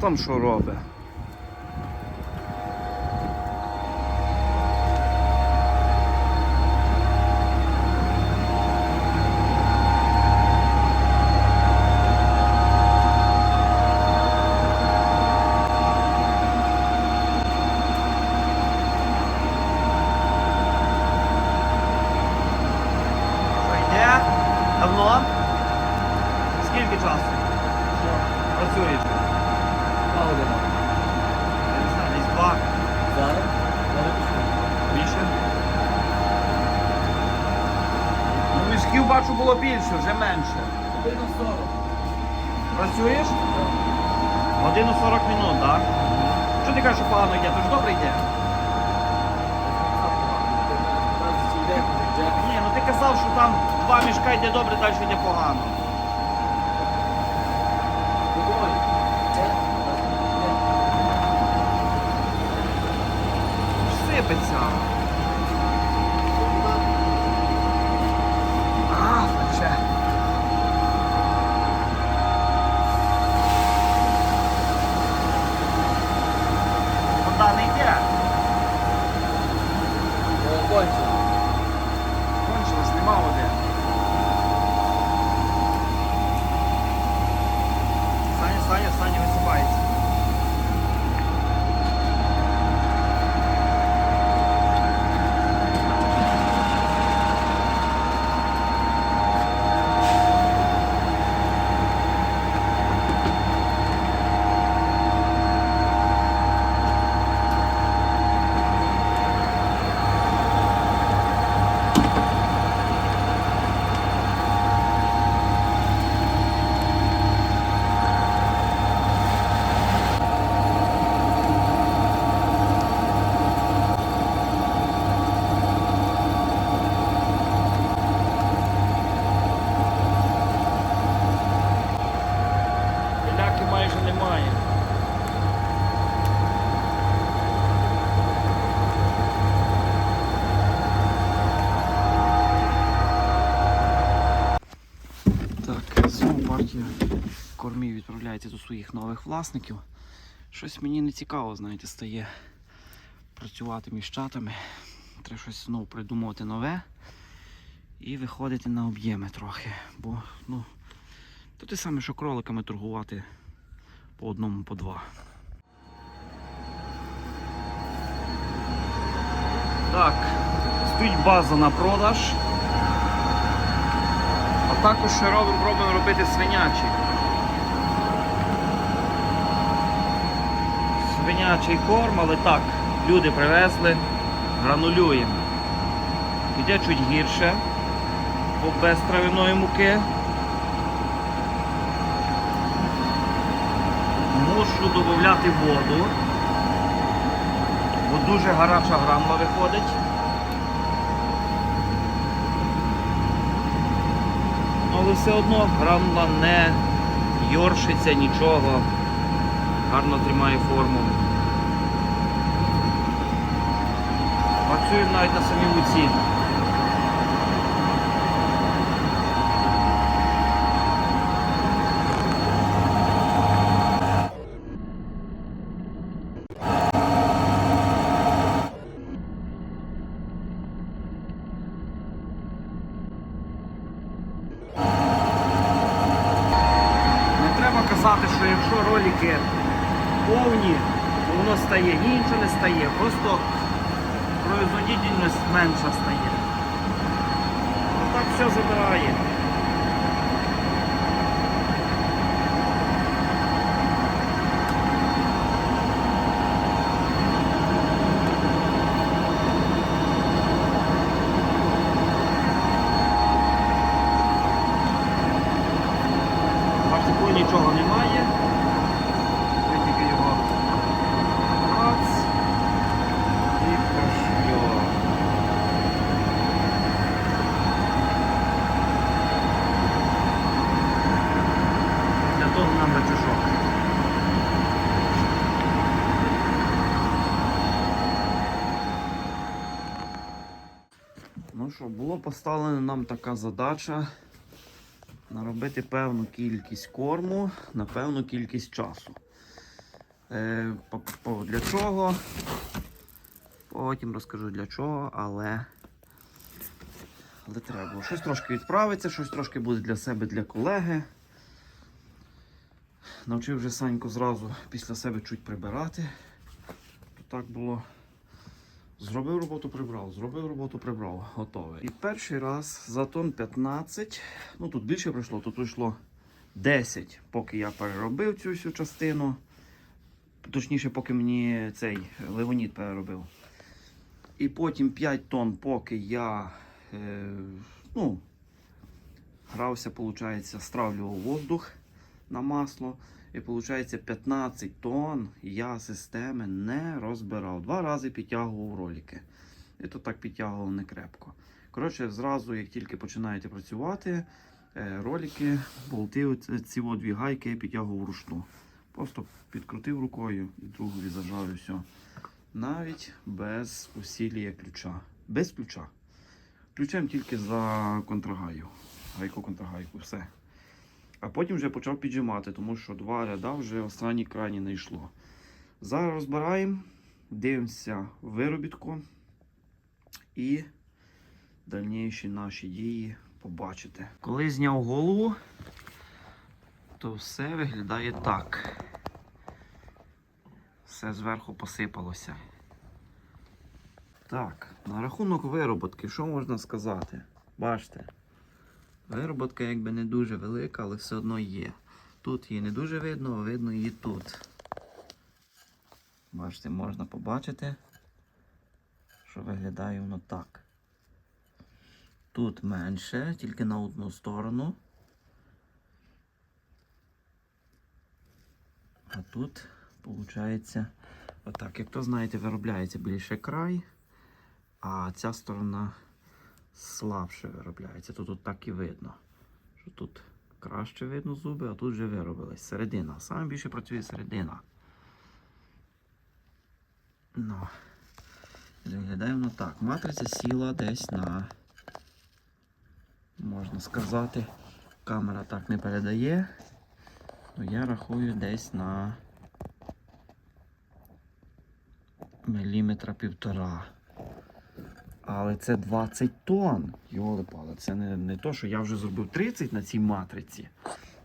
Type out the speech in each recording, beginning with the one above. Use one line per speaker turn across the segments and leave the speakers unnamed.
там що робить? Більше, вже менше.
Година 40.
Працюєш? Годину 40 минут, так? Що ти кажеш, що погано йде? То ж добре йде? Ні, ну ти казав, що там два мішка йде добре, далі йде погано. Сипеться. А, ще. Вода не йде.
О, кончено.
Кончилось, нема води. Саня, Саня, Саня висипається. Пиляки майже немає. Так, знову партія кормів відправляється до своїх нових власників. Щось мені не цікаво, знаєте, стає працювати між чатами. Треба щось знову придумувати нове і виходити на об'єми трохи. Бо, ну, то те саме, що кроликами торгувати по одному, по два. Так, стоїть база на продаж. А також робимо, пробуємо робити свинячі. Свинячий корм, але так, люди привезли, гранулюємо. Іде чуть гірше, бо без травяної муки. Мушу додати воду, бо дуже гаряча гранула виходить. Але все одно гранула не йоршиться нічого, гарно тримає форму. Працюємо навіть на самій муці. Не треба казати, що якщо ролики повні, воно стає. Нічого не стає. Просто производительність менша стає. Так все забирає. Нічого немає. Ви тільки його Рац. І пошло. Для того нам речашок. Ну що, було поставлена нам така задача наробити певну кількість корму на певну кількість часу. Е, по- по- для чого? Потім розкажу для чого, але. Але треба. Щось трошки відправиться, щось трошки буде для себе, для колеги. Навчив вже Саньку зразу після себе чуть прибирати. То так було. Зробив роботу, прибрав, зробив роботу, прибрав, готове. І перший раз за тон 15, ну тут більше пройшло, тут пройшло 10, поки я переробив цю всю частину. Точніше, поки мені цей Леонід переробив. І потім 5 тонн, поки я е, ну, грався, виходить, стравлював воздух на масло. І виходить 15 тонн я системи не розбирав. Два рази підтягував ролики. І то так підтягував не крепко. Коротше, зразу, як тільки починаєте працювати, е, ролики, болти, ці дві гайки я підтягував вручну. Просто підкрутив рукою і другою зажав і все. Навіть без усілля ключа. Без ключа. Ключем тільки за контрагаю. Гайку контрагайку, все. А потім вже почав піджимати, тому що два ряда вже останній крайні не йшло. Зараз розбираємо, дивимося виробітку і дальніші наші дії побачите. Коли зняв голову, то все виглядає так. Все зверху посипалося. Так, на рахунок вироботки, що можна сказати? Бачите, вироботка якби не дуже велика, але все одно є. Тут її не дуже видно, а видно її тут. Бачите, можна побачити, що виглядає воно так. Тут менше, тільки на одну сторону. А тут, виходить, отак. Як то знаєте, виробляється більше край, а ця сторона слабше виробляється. Тут от так і видно, що тут краще видно зуби, а тут вже виробилась середина. Саме більше працює середина. Ну, виглядає воно так. Матриця сіла десь на, можна сказати, камера так не передає. Ну, я рахую десь на міліметра півтора. Але це 20 тонн. Йоли пали, це не, не то, що я вже зробив 30 на цій матриці.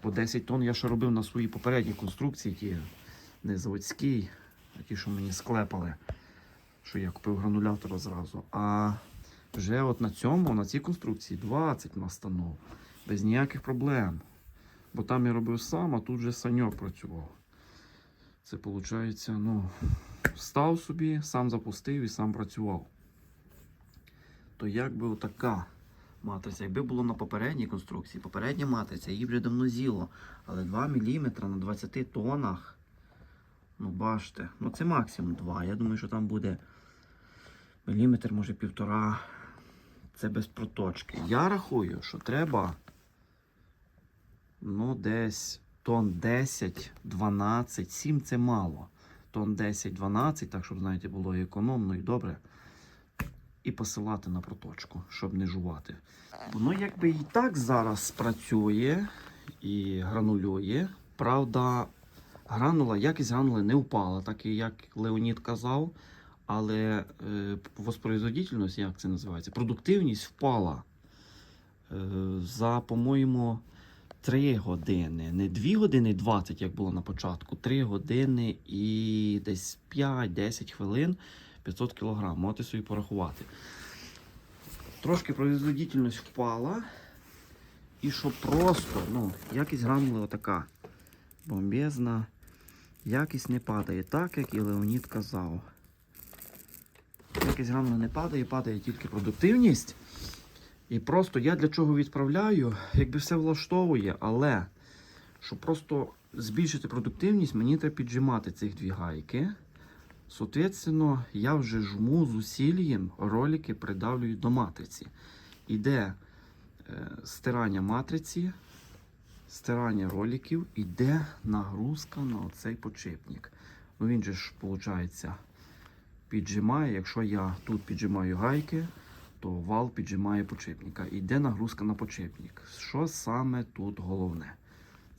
Бо 10 тонн я ще робив на своїй попередній конструкції, ті не заводській, а ті, що мені склепали, що я купив гранулятора зразу. А вже от на цьому, на цій конструкції 20 настанов. Без ніяких проблем. Бо там я робив сам, а тут вже саньок працював. Це виходить, ну, став собі, сам запустив і сам працював. То як би отака матриця, якби було на попередній конструкції, попередня матриця, її вже давно з'їло. Але 2 мм на 20 тонах. Ну, бачите, ну це максимум 2. Я думаю, що там буде міліметр, може півтора. Це без проточки. Я рахую, що треба ну, десь тон 10, 12, 7 це мало. Тон 10, 12, так щоб, знаєте, було і економно, і добре. І посилати на проточку, щоб не жувати. Воно якби і так зараз спрацює і гранулює. Правда, гранула, якість гранули не впала, так і як Леонід казав. Але е, воспроизводительність, як це називається, продуктивність впала. Е, за, по-моєму, 3 години. Не 2 години 20, як було на початку, 3 години і десь 5-10 хвилин 500 кг. Можете собі порахувати. Трошки производительність впала. І що просто, ну, якість гранули отака. Бомбезна. Якість не падає, так як і Леонід казав. Якість гранули не падає, падає тільки продуктивність. І просто я для чого відправляю, якби все влаштовує, але щоб просто збільшити продуктивність, мені треба піджимати цих дві гайки. Соответственно, я вже жму з усіллям, ролики придавлюю до матриці. Іде е, стирання матриці, стирання роликів, іде нагрузка на оцей подшипник. Ну він же ж, виходить, піджимає. Якщо я тут піджимаю гайки, то вал піджимає подшипника. Іде нагрузка на подшипник. Що саме тут головне?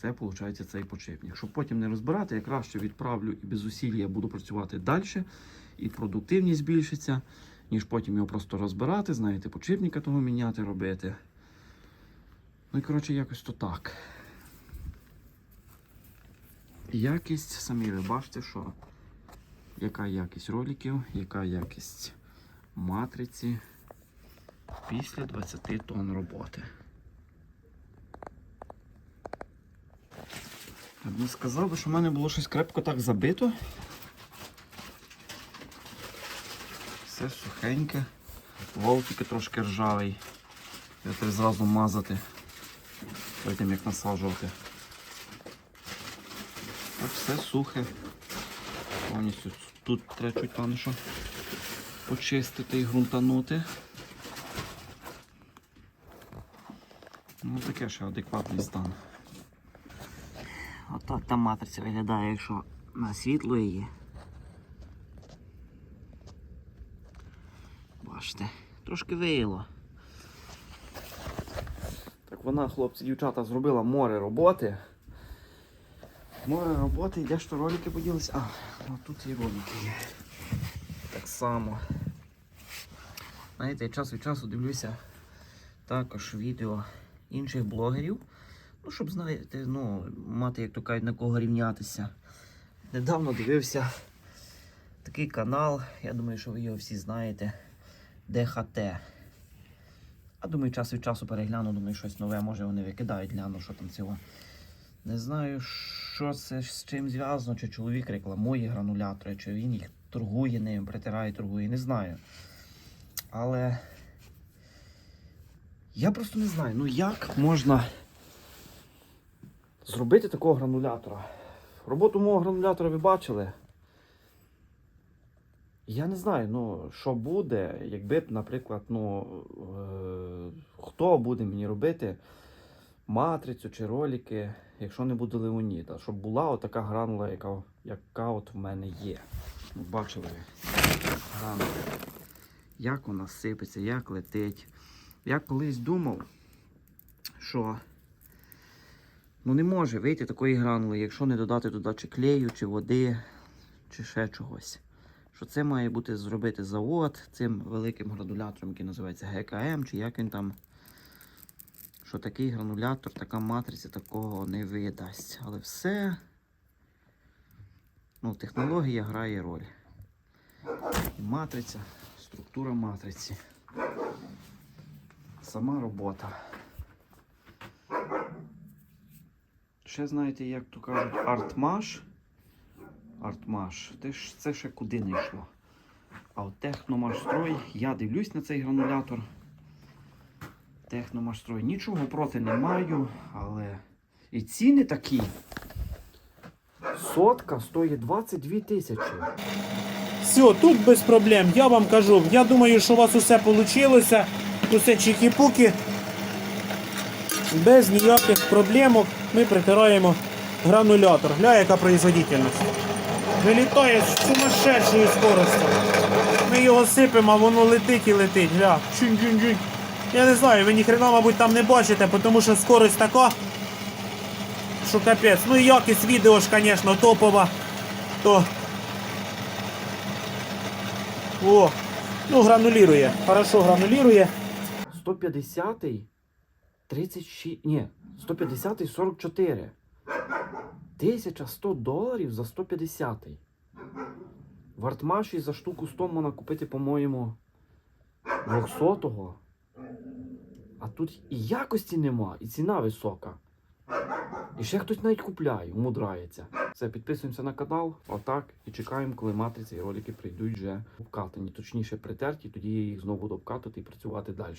Це виходить цей подшипник. Щоб потім не розбирати, я краще відправлю і без зусиль я буду працювати далі, і продуктивність збільшиться, ніж потім його просто розбирати, знаєте, подшипника того міняти, робити. Ну і коротше, якось то так. Якість, самі ви бачите, що яка якість роликів, яка якість матриці після 20 тонн роботи. Я б не сказав би, що в мене було щось крепко так забито. Все сухеньке. Волтики трошки ржавий. Я треба зразу мазати. Тим як насаджувати. Так, все сухе. Повністю тут треба чуть пане що почистити і ґрунтанути. Ну таке ще адекватний стан. Отак та матриця виглядає, якщо на світло її. Бачите, трошки виїло. Так вона, хлопці, дівчата, зробила море роботи. Море роботи, де ж то ролики поділися? А, ну тут і ролики є. Так само. Знаєте, я час від часу дивлюся також відео інших блогерів. Ну, щоб, знаєте, ну, мати, як то кажуть, на кого рівнятися. Недавно дивився такий канал, я думаю, що ви його всі знаєте. ДХТ. А думаю, час від часу перегляну, думаю, щось нове, може вони викидають, гляну, що там цього. Не знаю, що це з чим зв'язано, чи чоловік рекламує гранулятори, чи він їх торгує ним, притирає, торгує, не знаю. Але я просто не знаю, ну як можна зробити такого гранулятора. Роботу мого гранулятора ви бачили. Я не знаю, ну, що буде, якби наприклад, ну, е, хто буде мені робити матрицю чи ролики, якщо не буде Леоніда, щоб була отака гранула, яка, яка от в мене є. Ну, бачили гранула. Як вона сипеться, як летить. Я колись думав, що ну не може вийти такої гранули, якщо не додати туди чи клею, чи води, чи ще чогось. Що це має бути зробити завод цим великим гранулятором, який називається ГКМ, чи як він там. Що такий гранулятор, така матриця такого не видасть. Але все. Ну, технологія грає роль. І матриця, структура матриці. Сама робота. Ще знаєте, як то кажуть, артмаш. Артмаш. Це ще куди не йшло. А от техномашстрой, я дивлюсь на цей гранулятор. Техномашстрой. Нічого проти не маю, але і ціни такі. Сотка стоїть 22 тисячі.
Все, тут без проблем. Я вам кажу. Я думаю, що у вас усе вийшло. Усе чики-пуки. Без ніяких проблемок ми притираємо гранулятор. Гля, яка производительність. Вилітає з сумасшедшою скоростю. Ми його сипемо, а воно летить і летить. Гля. Чунь-чунь-чунь. Я не знаю, ви ніхрена, мабуть, там не бачите, тому що скорость така, що капець. Ну і якість відео ж, звісно, топова. То о, ну гранулірує. Хорошо гранулірує.
150-й? 36. Ні, 150 44. 1100 доларів за 150. В Артмаші за штуку 100 можна купити, по-моєму, 200-го. А тут і якості нема, і ціна висока. І ще хтось навіть купляє, мудрається. Все, підписуємося на канал, отак, і чекаємо, коли матриці і ролики прийдуть вже обкатані, точніше притерті, тоді я їх знову буду обкатувати і працювати далі.